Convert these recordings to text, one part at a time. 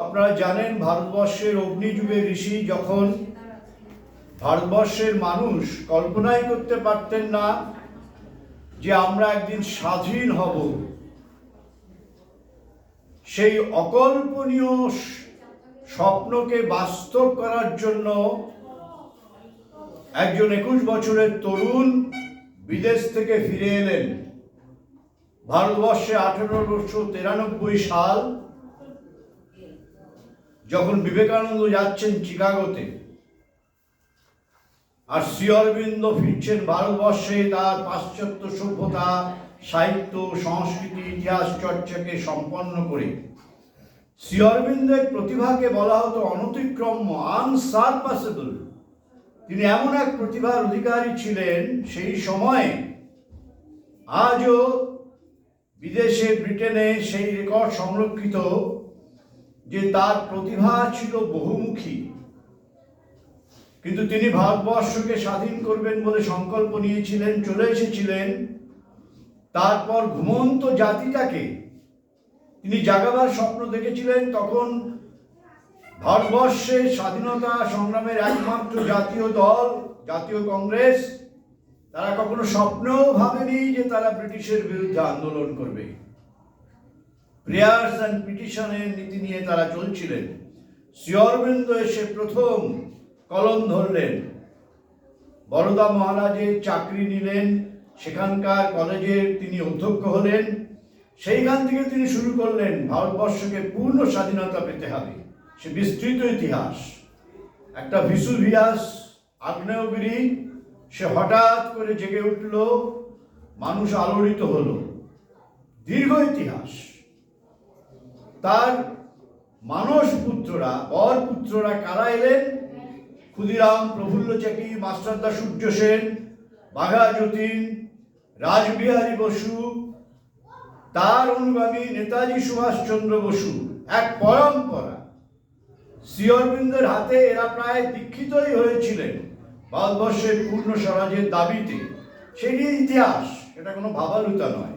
আপনারা জানেন ভারতবর্ষের অগ্নিযুগে ঋষি যখন ভারতবর্ষের মানুষ কল্পনাই করতে পারতেন না যে আমরা একদিন স্বাধীন হব। সেই অকল্পনীয় স্বপ্নকে বাস্তব করার জন্য একজন একুশ বছরের তরুণ বিদেশ থেকে ফিরে এলেন। ভারতবর্ষে আঠেরোশো তিরানব্বই সাল যখন বিবেকানন্দ যাচ্ছেন চিকাগোতে, আর শ্রী অরবিন্দ ফিরছেন ভারতবর্ষে, তার পাশ্চাত্য সভ্যতা, সাহিত্য, সংস্কৃতি, ইতিহাস চর্চাকে সম্পন্ন করে, শ্রী অরবিন্দের প্রতিভাকে বলা হতো অনতিক্রম্য আনসারপাসেবল তিনি এমন এক প্রতিভার অধিকারী ছিলেন সেই সময়ে। আজও বিদেশে ব্রিটেনে সেই রেকর্ড সংরক্ষিত যে তার প্রতিভা ছিল বহুমুখী। কিন্তু তিনি ভারতবর্ষকে স্বাধীন করবেন বলে সংকল্প নিয়েছিলেন, চলে এসেছিলেন। তারপর ঘুমন্ত জাতিটাকে তিনি জাগাবার স্বপ্ন দেখেছিলেন, তখন ভারতবর্ষের স্বাধীনতা সংগ্রামের একমাত্র জাতীয় দল, জাতীয় কংগ্রেস, তারা কখনো স্বপ্নেও ভাবেনি যে তারা ব্রিটিশের বিরুদ্ধে আন্দোলন করবে। প্রেয়ার্স অ্যান্ড পিটিশনের নীতি নিয়ে তারা চলছিলেন। শ্রী অরবিন্দ এসে প্রথম কলম ধরলেন। বরদা মহারাজের চাকরি নিলেন, সেখানকার কলেজের তিনি অধ্যক্ষ হলেন। সেইখান থেকে তিনি শুরু করলেন ভারতবর্ষকে পূর্ণ স্বাধীনতা পেতে হবে। সে বিস্তৃত ইতিহাস। একটা ভিসু ভিসুভিয়াস আগ্নেয়গিরি, সে হঠাৎ করে জেগে উঠল, মানুষ আলোড়িত হলো। দীর্ঘ ইতিহাস। তার মানস পুত্ররা, বর পুত্ররা কারা এলেন? ক্ষুদিরাম প্রফুল্ল চাকি মাস্টারদা সূর্য সেন, বাঘা যতীন রাসবিহারী বসু, তার অনুগামী নেতাজি সুভাষচন্দ্র বসু, এক পরম্পরা। শ্রী অরবিন্দের হাতে এরা প্রায় দীক্ষিতই হয়েছিলেন ভারতবর্ষের পূর্ণ স্বরাজের দাবিতে। সেটি ইতিহাস, এটা কোনো ভাবালুতা নয়।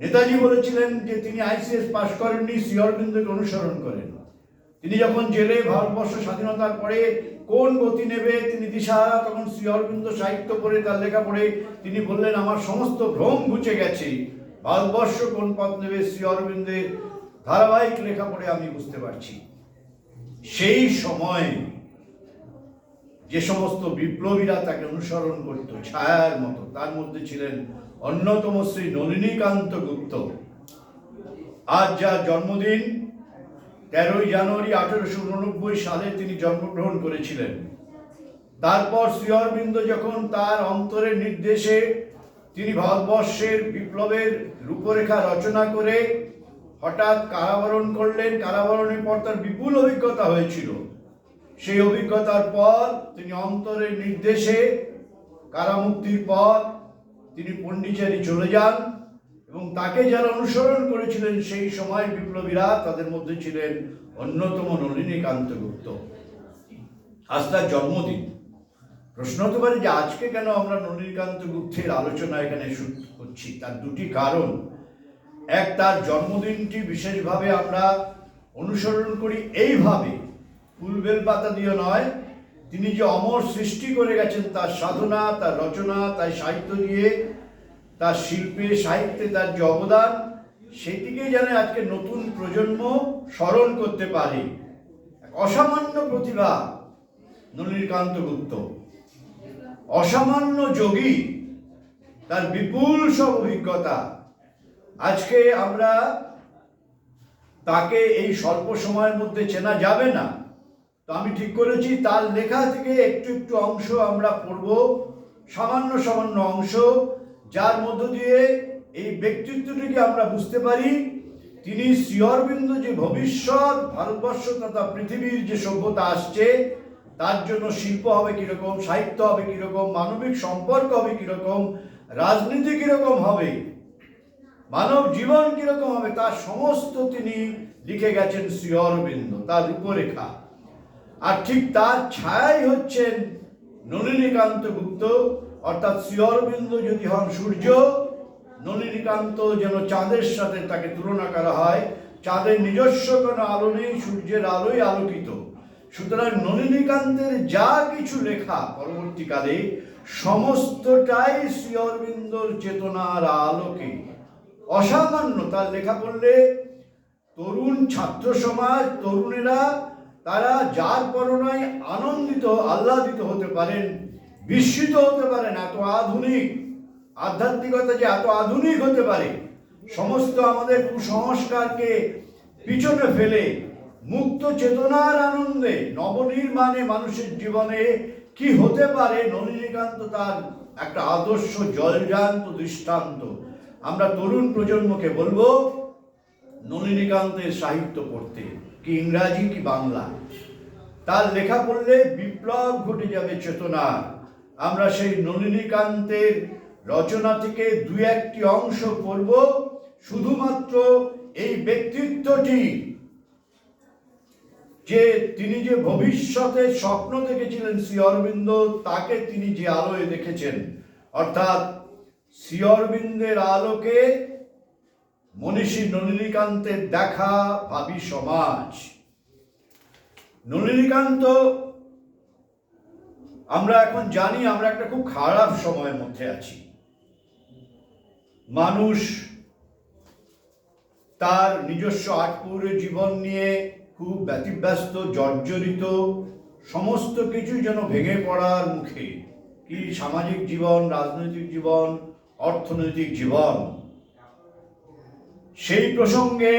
নেতাজি বলেছিলেন যে তিনি আইসিএস পাশ করেননি শ্রী অরবিন্দকে অনুসরণ করেন। তিনি যখন জেলে ভারতবর্ষ স্বাধীনতার পরে কোন গতি নেবে, তিনি দিশাহারা, তখন শ্রী অরবিন্দ সাহিত্য পড়ে, তার লেখা পড়ে, তিনি বললেন, আমার সমস্ত ভ্রম ঘুচে গেছে। ভারতবর্ষ কোন পথ নেবে শ্রী অরবিন্দের ধারাবাহিক লেখা পড়ে আমি বুঝতে পারছি। সেই সময় যে সমস্ত বিপ্লবীরা তাকে অনুসরণ করত, ছায়ার মতো, তার মধ্যে ছিলেন অন্যতম শ্রী নলিনীকান্ত গুপ্ত। আজ যার জন্মদিন, তেরোই জানুয়ারি আঠেরোশো উননব্বই সালে তিনি জন্মগ্রহণ করেছিলেন। তারপর শ্রী অরবিন্দ যখন তার অন্তরের নির্দেশে তিনি ভারতবর্ষের বিপ্লবের রূপরেখা রচনা করে হঠাৎ কারাবরণ করলেন, কারাবরণের পর তার বিপুল অভিজ্ঞতা হয়েছিল। সেই অভিজ্ঞতার পর তিনি অন্তরের নির্দেশে কারামুক্তির পর তিনি পন্ডিচেরি চলে যান এবং তাকে যারা অনুসরণ করেছিলেন সেই সময় বিপ্লবীরা তাদের মধ্যে ছিলেন অন্যতম নলিনীকান্ত গুপ্ত। আজ তার জন্মদিন। প্রশ্ন হতে পারে যে আজকে কেন আমরা নলিনীকান্ত গুপ্তের আলোচনা এখানে করছি? তার দুটি কারণ। এক, তার জন্মদিনটি বিশেষভাবে আমরা অনুসরণ করি এইভাবে। ফুলবেল পাতা দিয়ে নয়, তিনি যে অমর সৃষ্টি করে গেছেন তার সাধনা, তার রচনা, তার সাহিত্য দিয়ে তার শিল্পে, সাহিত্যে তার যে অবদান সেটিকে যেন আজকে নতুন প্রজন্ম স্মরণ করতে পারে। অসামান্য প্রতিভা নলিনীকান্ত গুপ্ত। অসামান্য যোগী, তার বিপুল সব অভিজ্ঞতা। আজকে আমরা তাকে এই স্বল্প সময়ের মধ্যে চেনা যাবে না। তো আমি ঠিক করেছি, তার লেখা থেকে একটু একটু অংশ আমরা পড়ব, সামান্য সামান্য অংশ যার মধ্য দিয়ে এই ব্যক্তিত্বটিকে আমরা বুঝতে পারি, তিনি শ্রী অরবিন্দ যে ভবিষ্যৎ, ভারতবর্ষ তথা পৃথিবীর যে সভ্যতা আসছে, তার জন্য শিল্প হবে কীরকম, সাহিত্য হবে কীরকম, মানবিক সম্পর্ক হবে কীরকম, রাজনীতি কীরকম হবে, মানব জীবন কীরকম হবে, তার সমস্ত তিনি লিখে গেছেন শ্রী অরবিন্দ তার রূপরেখা। আর ঠিক তার ছায়াই হচ্ছেন নলিনীকান্ত গুপ্ত। অর্থাৎ শ্রী অরবিন্দ যদি হন সূর্য, নলিনীকান্ত যেন চাঁদের সাথে তাকে তুলনা করা হয়, চাঁদের নিজস্ব কোনো আলো নেই, সূর্যের আলোই আলোকিত। সুতরাং নলিনীকান্তের যা কিছু লেখা পরবর্তীকালে সমস্তটাই শ্রী অরবিন্দর চেতনার আলোকে। অসামান্য তার লেখা পড়লে তরুণ ছাত্র সমাজ, তরুণেরা তারা যার পরনায় আনন্দিত, আহ্লাদিত হতে পারেন বিস্মিত হতে পারেন এত আধুনিক, আধ্যাত্মিকতা যে এত আধুনিক হতে পারে, সমস্ত আমাদের কুসংস্কারকে পিছনে ফেলে, মুক্ত চেতনার আনন্দে, নবনির্মাণে মানুষের জীবনে কি হতে পারে? নলিনীকান্ত তার একটা আদর্শ জলজান্ত দৃষ্টান্ত। আমরা তরুণ প্রজন্মকে বলব, নলিনীকান্তের সাহিত্য পড়তে, কি ইংরাজি, কি বাংলা। তার লেখা পড়লে বিপ্লব ঘটে যাবে চেতনার। আমরা সেই নলিনীকান্তের রচনা থেকে দু একটি অংশ পড়ব। শুধুমাত্র এই ব্যক্তিত্বটি যে তিনি যে ভবিষ্যতে স্বপ্ন দেখেছিলেন শ্রী অরবিন্দ, তাকে তিনি যে আলোয় দেখেছেন। অর্থাৎ শ্রী অরবিন্দের আলোকে মনীষী নলিনীকান্তের দেখা ভাবি সমাজ। নলিনীকান্ত আমরা এখন জানি আমরা একটা খুব খারাপ সময়ের মধ্যে আছি। মানুষ তার নিজস্ব আটপুর জীবন নিয়ে খুব ব্যতিব্যস্ত, জর্জরিত, সমস্ত কিছু যেন ভেঙে পড়ার মুখে, কি সামাজিক জীবন, রাজনৈতিক জীবন, অর্থনৈতিক জীবন, সেই প্রসঙ্গে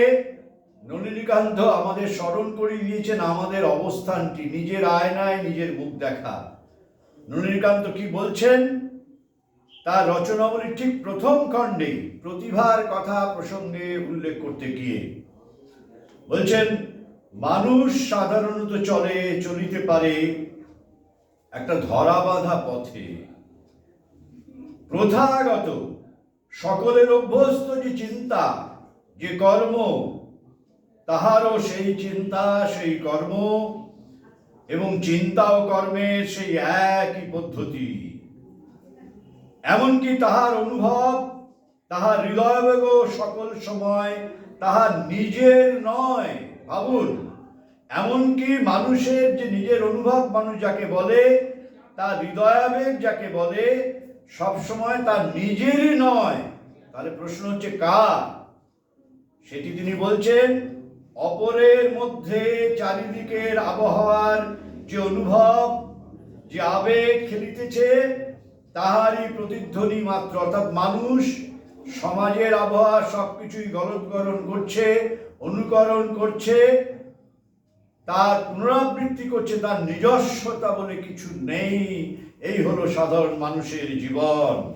নলিনীকান্ত আমাদের স্মরণ করে দিয়েছেন আমাদের অবস্থানটি, নিজের আয়নায় নিজের মুখ দেখা। নলিনীকান্ত কি বলছেন? তার রচনাবলীর ঠিক প্রথম খণ্ডে প্রতিভার কথা প্রসঙ্গে উল্লেখ করতে গিয়ে। বলছেন, মানুষ সাধারণত চলে, চলিতে পারে একটা ধরাবাঁধা পথে। প্রথাগত, সকলের অভ্যস্ত যে চিন্তা, যে কর্ম, তাহারও সেই চিন্তা, সেই কর্ম এবং চিন্তা ও কর্মের সেই একই পদ্ধতি। এমনকি তাহার অনুভব, তাহার হৃদয়বেগ সকল সময় তাহার নিজের নয়, ভাবুন। এমনকি মানুষের যে নিজের অনুভব মানুষ যাকে বলে, তার হৃদয়াবেগ যাকে বলে, সব সময় তার নিজেরই নয়। তাহলে প্রশ্ন হচ্ছে কার? সেটি তিনি বলছেন অপরের মধ্যে চারিদিকের আবহাওয়ার যে অনুভব, যে আবেগ খেলিতেছে, তাহারই প্রতিধ্বনি মাত্র। অর্থাৎ মানুষ সমাজের আবহাওয়া সবকিছুই গলৎকরণ করছে, অনুকরণ করছে, তার পুনরাবৃত্তি করছে, তার নিজস্বতা বলে কিছু নেই। এই হলো সাধারণ মানুষের জীবন।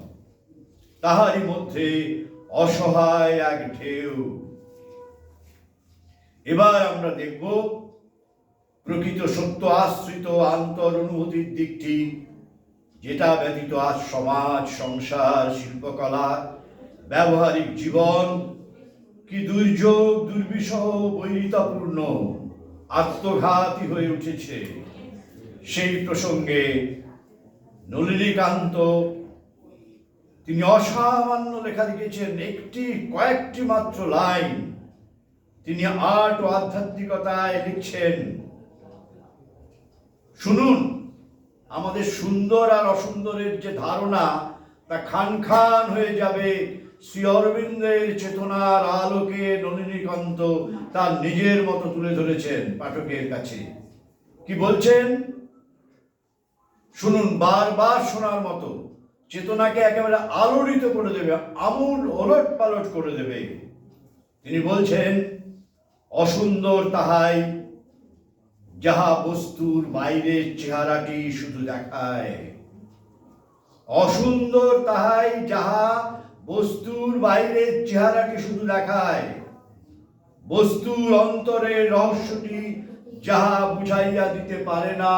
তাহারই মধ্যে অসহায় এক ঢেউ। এবার আমরা দেখব প্রকৃত সত্য আশ্রিত আন্তর অনুভূতির দিকটি, যেটা ব্যতীত আজ সমাজ, সংসার, শিল্পকলা, ব্যবহারিক জীবন কি দুর্যোগ, দুর্বিষহ, বৈরিতাপূর্ণ, আত্মঘাতী হয়ে উঠেছে? সেই প্রসঙ্গে নলিনীকান্ত, তিনি অসামান্য লেখা লিখেছেন, একটি কয়েকটি মাত্র লাইন তিনি আর্ট ও আধ্যাত্মিকতায় লিখছেন। শুনুন, আমাদের সুন্দর আর অসুন্দরের যে ধারণা, তা খান খান হয়ে যাবে। শ্রী অরবিন্দের চেতনার আলোকে নলিনীকান্ত তার নিজের মতো তুলে ধরেছেন পাঠকের কাছে। কি বলছেন? শুনুন, বারবার শোনার মতো চেতনাকে একেবারে আলোড়িত করে দেবে, আমূল ওলট পালট করে দেবে। তিনি বলছেন অসুন্দর তাহাই, যাহা বস্তুর বাইরের চেহারাটি শুধু দেখায়। অসুন্দর তাহাই, যাহা বস্তুর বাইরের চেহারাটি শুধু দেখায়। বস্তুর অন্তরের রহস্যটি যাহা বুঝাইয়া দিতে পারে না।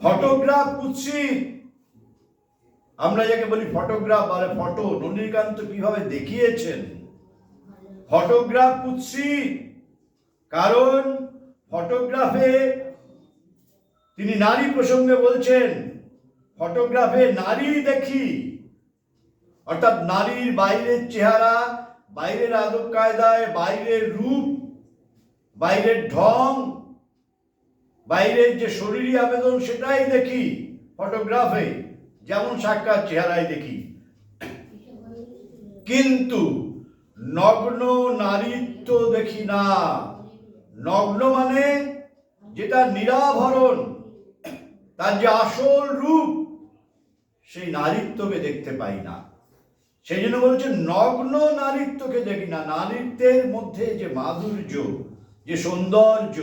ফটোগ্রাফ কুৎসিত। আমরা যাকে বলি ফটোগ্রাফ, আর ফটো নন্দীকান্ত কীভাবে দেখিয়েছেন? ফটোগ্রাফ কুৎসিত কারণ ফটোগ্রাফে তিনি নারী প্রসঙ্গে বলছেন, ফটোগ্রাফে নারী দেখি। অর্থাৎ নারীর বাইরের চেহারা, বাইরের আদব কায়দায়, বাইরের রূপ, বাইরের ঢং, বাইরের যে শরীরী আবেদন সেটাই দেখি ফটোগ্রাফে। যেমন সাক্ষাৎ চেহারায় দেখি। কিন্তু নগ্ন নারীত্ব দেখি না। নগ্ন মানে যেটা নিরাভরণ, তার যে আসল রূপ, সেই নারীত্বকে দেখতে পাই না। সেই জন্য বলছে, নগ্ন নারীত্বকে দেখি না। নারীত্বের মধ্যে যে মাধুর্য, যে সৌন্দর্য,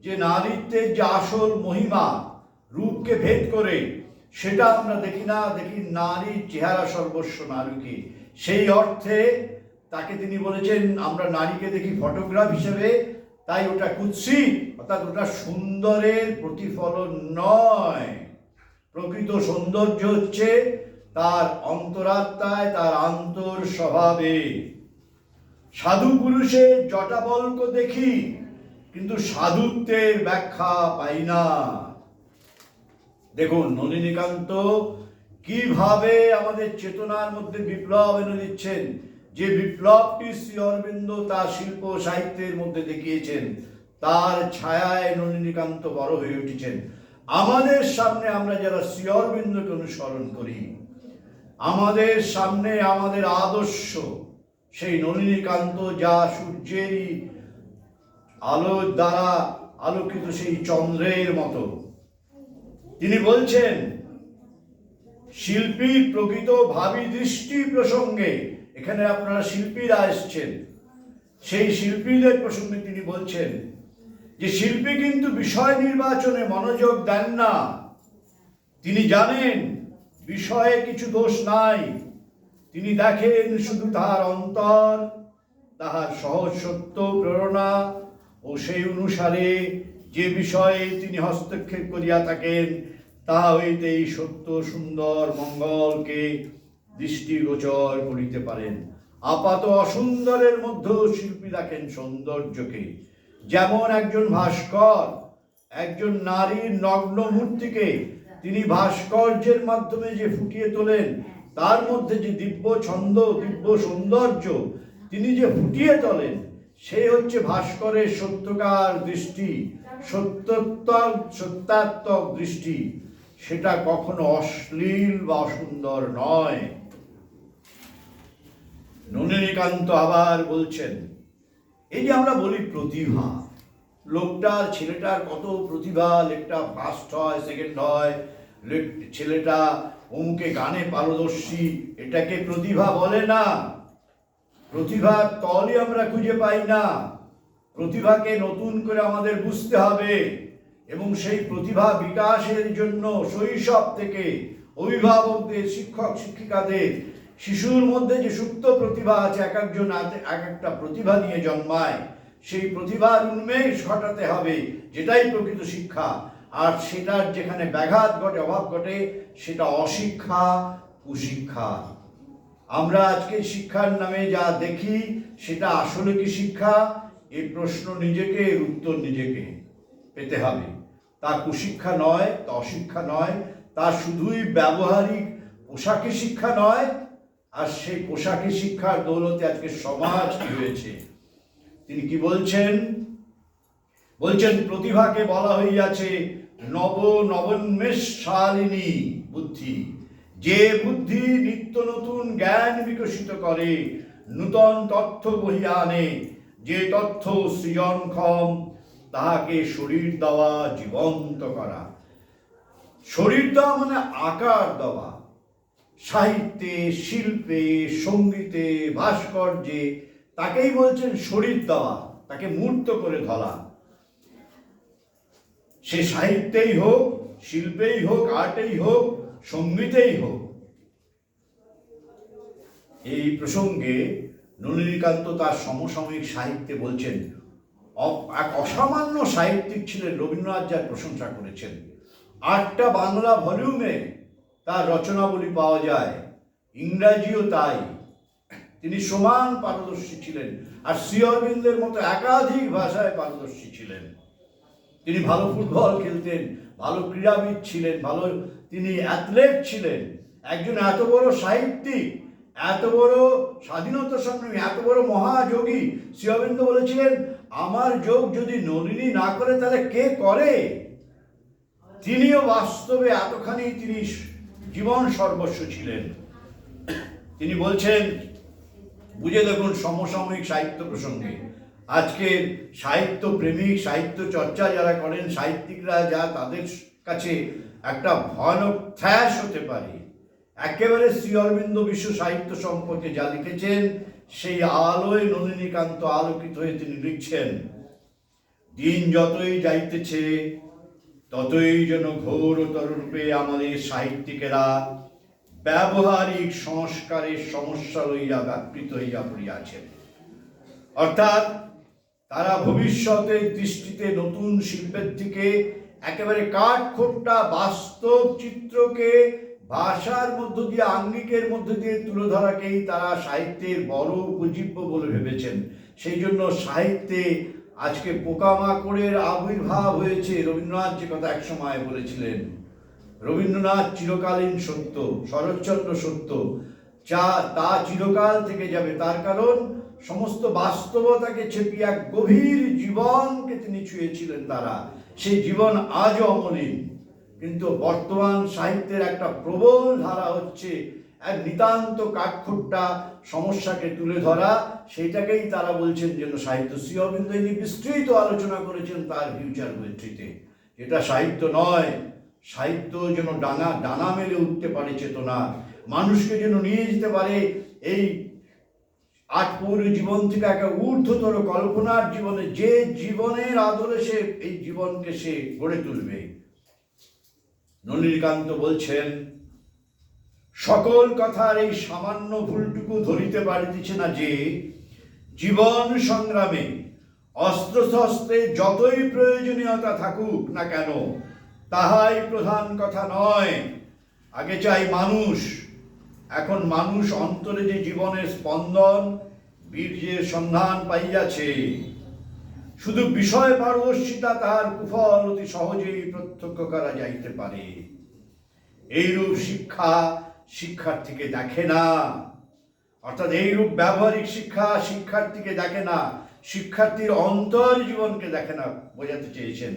যে নারীত্বের যে আসল মহিমা, রূপকে ভেদ করে, সেটা আমরা দেখি না। দেখি নারীর চেহারা সর্বস্ব নারীকে। সেই অর্থে তাকে তিনি বলেছেন, আমরা নারীকে দেখি ফটোগ্রাফ হিসেবে, তাই ওটা কুৎসি, অর্থাৎ ওটা সুন্দরের প্রতিফলন নয়। প্রকৃত সৌন্দর্য হচ্ছে তার অন্তরাত্মায়, তার আন্তর স্বভাবে সাধু পুরুষের জটাবল্ক দেখি, কিন্তু সাধুত্বের ব্যাখ্যা পাই না। দেখুন, নলিনীকান্ত কীভাবে আমাদের চেতনার মধ্যে বিপ্লব এনে দিচ্ছেন। যে বিপ্লবটি শ্রী অরবিন্দ তার শিল্প সাহিত্যের মধ্যে দেখিয়েছেন, তার ছায়ায় নলিনীকান্ত বড় হয়ে উঠেছেন। আমাদের সামনে আমরা যারা শ্রী অরবিন্দকে অনুসরণ করি, আমাদের সামনে আমাদের আদর্শ সেই নলিনীকান্ত যা সূর্যেরই আলোর দ্বারা আলোকিত সেই চন্দ্রের মতো। তিনি বলছেন, শিল্পী প্রকৃত ভাবি দৃষ্টি প্রসঙ্গে এখানে আপনারা শিল্পীরা এসছেন। সেই শিল্পীদের প্রসঙ্গে তিনি বলছেন যে, শিল্পী কিন্তু বিষয় নির্বাচনে মনোযোগ দেন না। তিনি জানেন বিষয়ে কিছু দোষ নাই। তিনি দেখেন শুধু তাহার অন্তর, তাহার সহজ সত্য প্রেরণা ও সেই অনুসারে যে বিষয়ে তিনি হস্তক্ষেপ করিয়া থাকেন তাহা হইতে এই সত্য, সুন্দর, মঙ্গলকে দৃষ্টিগোচর করিতে পারেন। আপাত অসুন্দরের মধ্যেও শিল্পী দেখেন সৌন্দর্যকে। যেমন একজন ভাস্কর, একজন নারীর নগ্ন মূর্তিকে তিনি ভাস্কর্যের মাধ্যমে যে ফুটিয়ে তোলেন, তার মধ্যে যে দিব্য ছন্দ, দিব্য সৌন্দর্য তিনি যে ফুটিয়ে তোলেন, সে হচ্ছে ভাস্করের সত্যকার দৃষ্টি সত্যত্ব সত্যাত্মক দৃষ্টি। সেটা কখনো অশ্লীল বা অসুন্দর নয়। নলিনীকান্ত আবার বলছেন, এই যে আমরা বলি প্রতিভা, লোকটার ছেলেটার কত প্রতিভা, লেকটা ফার্স্ট হয় সেকেন্ড হয় ছেলেটা অমুকে গানে পারদর্শী, এটাকে প্রতিভা বলে না। প্রতিভা তলই আমরা খুঁজে পাই না। প্রতিভাকে নতুন করে আমাদের বুঝতে হবে এবং সেই প্রতিভা বিকাশের জন্য শৈশব থেকে অভিভাবকদের, শিক্ষক, শিক্ষিকাদের শিশুর মধ্যে যে সুপ্ত প্রতিভা আছে, এক একজন এক একটা প্রতিভা নিয়ে জন্মায়, সেই প্রতিভার উন্মেষ ঘটাতে হবে, যেটাই প্রকৃত শিক্ষা। আর সেটার যেখানে ব্যাঘাত ঘটে, অভাব ঘটে, সেটা অশিক্ষা, কুশিক্ষা। আমরা আজকে শিক্ষার নামে যা দেখি, সেটা আসলে কি শিক্ষা? এই প্রশ্ন নিজেকে, এর উত্তর নিজেকে পেতে হবে। তা কুশিক্ষা নয়, তা অশিক্ষা নয়, তা শুধুই ব্যবহারিক পোশাকে শিক্ষা নয় আর সেই পোশাকি শিক্ষার দৌলতে আজকে সমাজ কি হয়েছে? তিনি কি বলছেন? বলছেন, প্রতিভাকে বলা হইয়াছে নব নবন্মেষালিনী বুদ্ধি। যে বুদ্ধি নিত্য নতুন জ্ঞান বিকশিত করে, নূতন তথ্য বহিয়া আনে, যে তথ্য সৃজনক্ষম তাহাকে শরীর দেওয়া জীবন্ত করা। শরীর দেওয়া মানে আকার দেওয়া। সাহিত্যে, শিল্পে, সঙ্গীতে, ভাস্কর্যে তাকেই বলছেন শরীর দেওয়া, তাকে মূর্ত করে ধরা। সে সাহিত্যেই হোক, শিল্পেই হোক, আর্টেই হোক, সঙ্গীতেই হোক। এই প্রসঙ্গে নলিনীকান্ত তার সমসাময়িক সাহিত্যে বলছেন এক অসামান্য সাহিত্যিক ছিলেন রবীন্দ্রনাথ যার প্রশংসা করেছেন। আটটা বাংলা ভলিউমে তার রচনাবলী পাওয়া যায়। ইংরাজিও তাই। তিনি সমান পারদর্শী ছিলেন আর শ্রী মতো একাধিক ভাষায় পারদর্শী ছিলেন। তিনি ভালো ফুটবল খেলতেন, ভালো ক্রীড়াবিদ ছিলেন, ভালো তিনি অ্যাথলেট ছিলেন। একজন এত বড় সাহিত্যিক, এত বড় স্বাধীনতা সংগ্রামী, এত বড় মহাযোগী শ্রী অরবিন্দ বলেছিলেন, আমার যোগ যদি নলিনী না করে তাহলে কে করে? তিনিও বাস্তবে এতখানি তিনি জীবন সর্বস্ব ছিলেন। তিনি বলছেন, বুঝে দেখুন সমসাময়িক সাহিত্য প্রসঙ্গে আজকের সাহিত্য প্রেমিক সাহিত্য চর্চা যারা করেন, সাহিত্যিকরা যা তাদের কাছে একটা ভয়ানক ঠ্যাস হতে পারে। একেবারে শ্রী অরবিন্দ বিশ্ব সাহিত্য সম্পর্কে যা লিখেছেন, সেই আলোয় নলিনীকান্ত আলোকিত হয়ে তিনি লিখছেন, দিন যতই যাইতেছে ততই যেন ঘোরতর রূপে আমাদের সাহিত্যিকেরা ব্যবহারিক সংস্কারের সমস্যা লইয়া ব্যাপৃত হইয়া পড়িয়াছেন। অর্থাৎ তারা ভবিষ্যতের দৃষ্টিতে নতুন শিল্পের দিকে একেবারে কাঠখোট্টা বাস্তব চিত্রকে ভাষার মধ্য দিয়ে, আঙ্গিকের মধ্য দিয়ে তুলে ধরাকেই তারা সাহিত্যের বড় উপজীব্য বলে ভেবেছেন। সেই জন্য সাহিত্যে আজকে পোকামাকড়ের আবির্ভাব হয়েছে। রবীন্দ্রনাথ যে কথা একসময় বলেছিলেন, রবীন্দ্রনাথ চিরকালীন সত্য, শরৎচন্দ্র সত্য। যা, তা চিরকাল থেকে যাবে। তার কারণ, সমস্ত বাস্তবতাকে ছেপিয়ে এক গভীর জীবনকে তিনি ছুঁয়েছিলেন তারা। সেই জীবন আজও অমলিন। কিন্তু বর্তমান সাহিত্যের একটা প্রবল ধারা হচ্ছে এক নিতান্ত কাঠখুট্টা সমস্যাকে তুলে ধরা, সেইটাকেই তারা বলছেন যেন সাহিত্য। শ্রী অরবিন্দ ইনি বিস্তৃত আলোচনা করেছেন তার ফিউচার পোয়েট্রিতে এটা সাহিত্য নয়। সাহিত্য যেন ডানা ডানা মেলে উঠতে পারে চেতনা, মানুষকে যেন নিয়ে যেতে পারে এই আট আটপৌর জীবন থেকে একটা ঊর্ধ্বতর কল্পনার জীবনে, যে জীবনের আদলে সে এই জীবনকে সে গড়ে তুলবে। নলিনীকান্ত বলছেন সকল কথার এই সামান্য ভুলটুকু ধরিতে পারিতেছে না যে, জীবন সংগ্রামে অস্ত্রশস্ত্রে যতই প্রয়োজনীয়তা থাকুক না কেন, তাহাই প্রধান কথা নয়। আগে চাই মানুষ, এখন মানুষ অন্তরে যে জীবনের স্পন্দন, বীর্যের সন্ধান পাইয়াছে। শুধু বিষয় পারদর্শিতা তাহার কুফল অতি সহজেই প্রত্যক্ষ করা যাইতে পারে। এইরূপ শিক্ষা শিক্ষার্থীকে দেখে না। অর্থাৎ এইরূপ ব্যবহারিক শিক্ষা শিক্ষার্থীকে দেখে না। শিক্ষার্থীর অন্তর জীবনকে দেখে না বোঝাতে চেয়েছেন।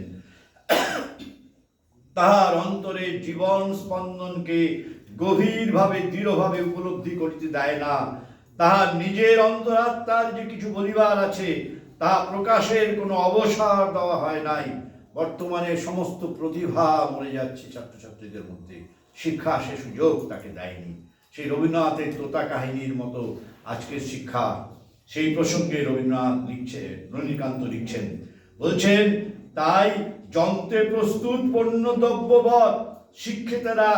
তাহার অন্তরে জীবন স্পন্দনকে গভীরভাবে, দৃঢ়ভাবে উপলব্ধি করিতে দেয় না। তাহার নিজের অন্তরাত্মার যে কিছু বলিবার আছে, তাহা প্রকাশের কোনো অবসর দেওয়া হয় নাই। বর্তমানে সমস্ত প্রতিভা মরে যাচ্ছে ছাত্রছাত্রীদের মধ্যে। শিক্ষা সে সুযোগ তাকে দেয়নি। সেই রবীন্দ্রনাথের তোতা কাহিনীর মতো আজকের শিক্ষা সেই প্রসঙ্গে রবীন্দ্রনাথ লিখছে, রজনীকান্ত লিখছেন, বলছেন, তাই যন্ত্রে প্রস্তুত পণ্য দ্রব্যবৎ শিক্ষিতেরা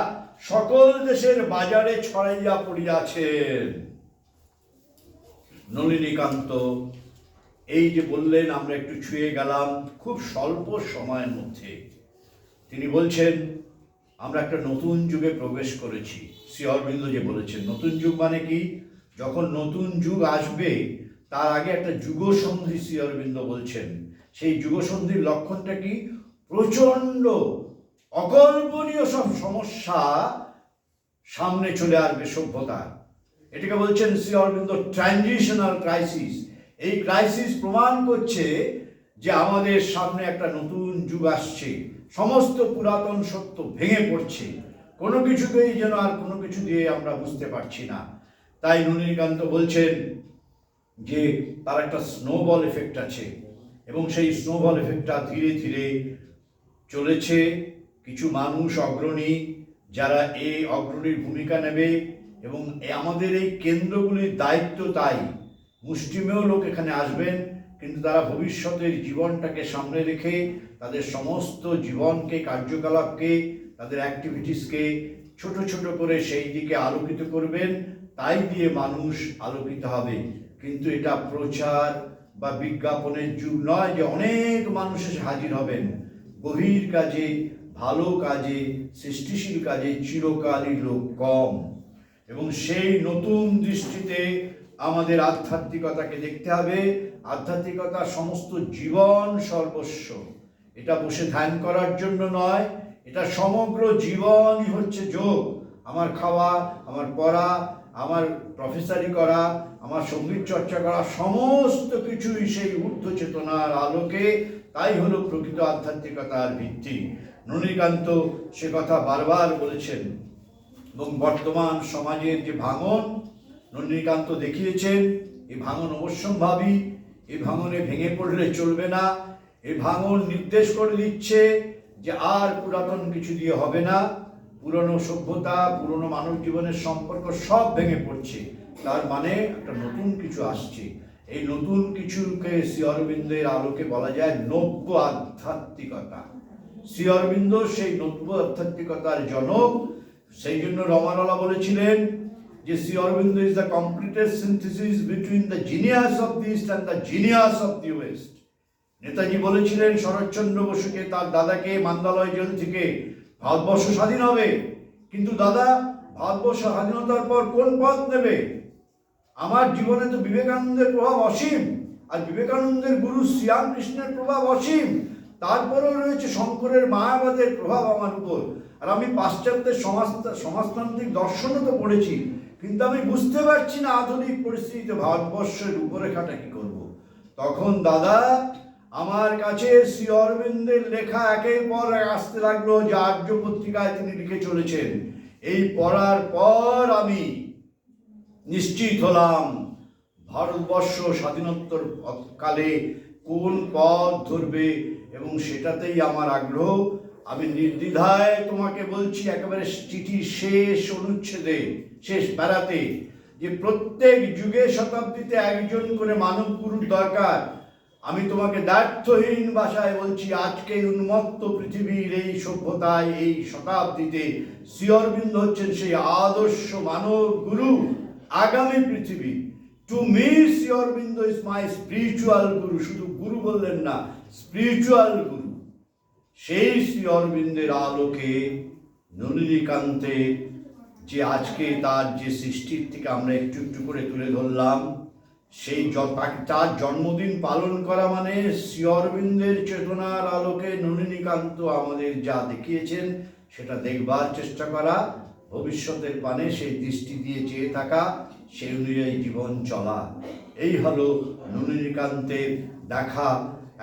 সকল দেশের বাজারে ছড়াইয়া পড়িয়াছেন। নলিনীকান্ত, এই যে বললেন, আমরা একটু ছুঁয়ে গেলাম খুব স্বল্প সময়ের মধ্যে। তিনি বলছেন আমরা একটা নতুন যুগে প্রবেশ করেছি। শ্রী অরবিন্দ যে বলেছেন, নতুন যুগ মানে কি? যখন নতুন যুগ আসবে, তার আগে একটা যুগ সন্ধি শ্রী অরবিন্দ বলছেন। সেই যুগ সন্ধির লক্ষণটা কি? প্রচণ্ড, অকল্পনীয় সব সমস্যা সামনে চলে আসবে সভ্যতা। এটাকে বলছেন শ্রী অরবিন্দ ট্রানজিশনাল ক্রাইসিস। এই ক্রাইসিস প্রমাণ করছে যে আমাদের সামনে একটা নতুন যুগ আসছে। সমস্ত পুরাতন সত্য ভেঙে পড়ছে। কোনো কিছুকেই যেন আর কোনো কিছু দিয়ে আমরা বুঝতে পারছি না। তাই নলিনীকান্ত বলছেন যে, তার একটা স্নোবল এফেক্ট আছে এবং সেই স্নোবল এফেক্টটা ধীরে ধীরে চলেছে। কিছু মানুষ অগ্রণী যারা এই অগ্রণীর ভূমিকা নেবে এবং আমাদের এই কেন্দ্রগুলির দায়িত্ব তাই। মুষ্টিমেয় লোক এখানে আসবেন। কিন্তু তারা ভবিষ্যতের জীবনটাকে সামনে রেখে তাদের সমস্ত জীবনকে, কার্যকলাপকে, তাদের অ্যাক্টিভিটিসকে ছোট ছোট করে সেই দিকে আলোকিত করবেন, তাই দিয়ে মানুষ আলোকিত হবে। কিন্তু এটা প্রচার বা বিজ্ঞাপনের যুগ নয় যে অনেক মানুষ হাজির হবেন। গভীর কাজে, ভালো কাজে, সৃষ্টিশীল কাজে চিরকালই লোক কম। এবং সেই নতুন দৃষ্টিতে আমাদের আধ্যাত্মিকতাকে দেখতে হবে। আধ্যাত্মিকতা সমস্ত জীবন সর্বস্ব। এটা বসে ধ্যান করার জন্য নয়, এটা সমগ্র জীবনই হচ্ছে যোগ। আমার খাওয়া, আমার পড়া, আমার প্রফেসারি করা, আমার সংগীত চর্চা করা, সমস্ত কিছুই সেই ঊর্ধ্ব চেতনার আলোকে তাই হলো প্রকৃত আধ্যাত্মিকতার ভিত্তি। ননীকান্ত সে কথা বারবার বলেছেন। এবং বর্তমান সমাজের যে ভাঙন নন্দীকান্ত দেখিয়েছেন, এই ভাঙন অবশ্যম্ভাবী। এই ভাঙনে ভেঙে পড়লে চলবে না। এ ভাঙন নির্দেশ করে দিচ্ছে যে আর পুরাতন কিছু দিয়ে হবে না। পুরনো সভ্যতা, পুরনো মানব জীবনের সম্পর্ক সব ভেঙে পড়ছে। তার মানে একটা নতুন কিছু আসছে। এই নতুন কিছুকে শ্রী অরবিন্দের আলোকে বলা যায় নব্য আধ্যাত্মিকতা। শ্রী অরবিন্দ সেই নব্য আধ্যাত্মিকতার জনক। সেই জন্য রমানলা বলেছিলেন যে Shri Aurobindo is the completed synthesis between the genius of the East and the genius of the West Netaji বলেছিলেন, শরৎচন্দ্র বসুকে তার দাদাকে মান্দালয় জেল থেকে ভারতবর্ষ স্বাধীন হবে। কিন্তু দাদা, ভারতবর্ষ স্বাধীনতার পর কোন পথ নেবে? আমার জীবনে তো বিবেকানন্দের প্রভাব অসীম, আর বিবেকানন্দের গুরু শ্রীরামকৃষ্ণের প্রভাব অসীম। তারপরেও রয়েছে শঙ্করের মায়াবাদের প্রভাব আমার উপর। আর আমি পাশ্চাত্যের সমাজ সমাজতান্ত্রিক দর্শনও তো পড়েছি। কিন্তু আমি বুঝতে পারছি না আধুনিক পরিস্থিতিতে ভারতবর্ষের রূপরেখাটা কি করব। তখন দাদা, আমার কাছে শ্রী অরবিন্দের লেখা একের পর আসতে লাগল যে আর্য পত্রিকায় তিনি লিখে চলেছেন এই পড়ার পর আমি নিশ্চিত হলাম ভারতবর্ষ স্বাধীনোত্তর কালে কোন পথ ধরবে এবং সেটাতেই আমার আগ্রহ আমি নির্দ্বিধায় তোমাকে বলছি, একেবারে চিঠির শেষ অনুচ্ছেদে, শেষ বেড়াতে, যে প্রত্যেক যুগে শতাব্দীতে একজন করে মানব গুরুর দরকার। আমি তোমাকে দ্ব্যর্থহীন ভাষায় বলছি আজকে উন্মত্ত পৃথিবীর এই সভ্যতায়, এই শতাব্দীতে শ্রী অরবিন্দ হচ্ছেন সেই আদর্শ মানব গুরু, আগামী পৃথিবী। To me Shri Aurobindo is my spiritual guru শুধু গুরু বললেন না স্পিরিচুয়াল গুরু সেই শ্রী অরবিন্দের আলোকে নলিনীকান্তে যে আজকে তার যে সৃষ্টির থেকে আমরা একটু একটু করে তুলে ধরলাম, সেই তার জন্মদিন পালন করা মানে শ্রী অরবিন্দের চেতনার আলোকে নলিনীকান্ত আমাদের যা দেখিয়েছেন, সেটা দেখবার চেষ্টা করা। ভবিষ্যতের পানে সেই দৃষ্টি দিয়ে চেয়ে থাকা সেই অনুযায়ী জীবন চলা। এই হলো নলিনীকান্তের দেখা,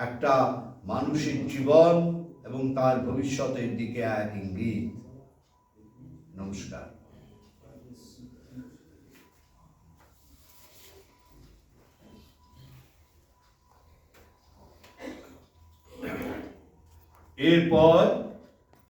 একটা মানুষের জীবন। এবং তার ভবিষ্যতের দিকে এক ইঙ্গিত। নমস্কার। এরপর